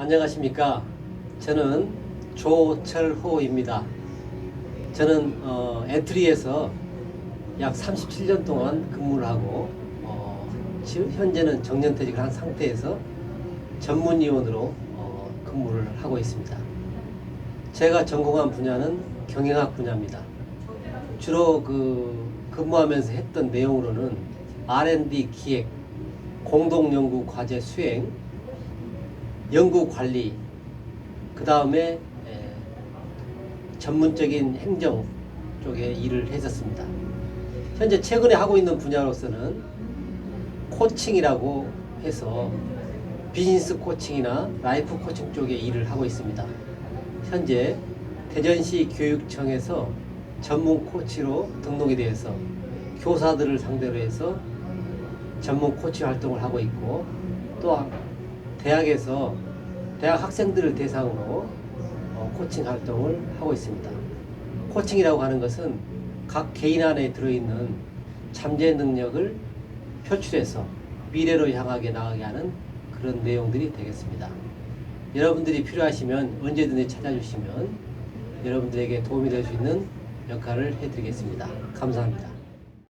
안녕하십니까. 저는 조철호입니다. 저는 어, 엔트리에서 약 37년 동안 근무를 하고 어, 지금 현재는 정년퇴직을 한 상태에서 전문위원으로 어, 근무를 하고 있습니다. 제가 전공한 분야는 경영학 분야입니다. 주로 그 근무하면서 했던 내용으로는 R&D 기획, 공동연구 과제 수행, 연구 관리, 그 다음에 전문적인 행정 쪽에 일을 했었습니다. 현재 최근에 하고 있는 분야로서는 코칭이라고 해서 비즈니스 코칭이나 라이프 코칭 쪽에 일을 하고 있습니다. 현재 대전시 교육청에서 전문 코치로 등록이 되어서 교사들을 상대로 해서 전문 코치 활동을 하고 있고 또 대학에서 대학 학생들을 대상으로 어, 코칭 활동을 하고 있습니다. 코칭이라고 하는 것은 각 개인 안에 들어있는 잠재 능력을 표출해서 미래로 향하게 나가게 하는 그런 내용들이 되겠습니다. 여러분들이 필요하시면 언제든지 찾아주시면 여러분들에게 도움이 될 수 있는 역할을 해드리겠습니다. 감사합니다.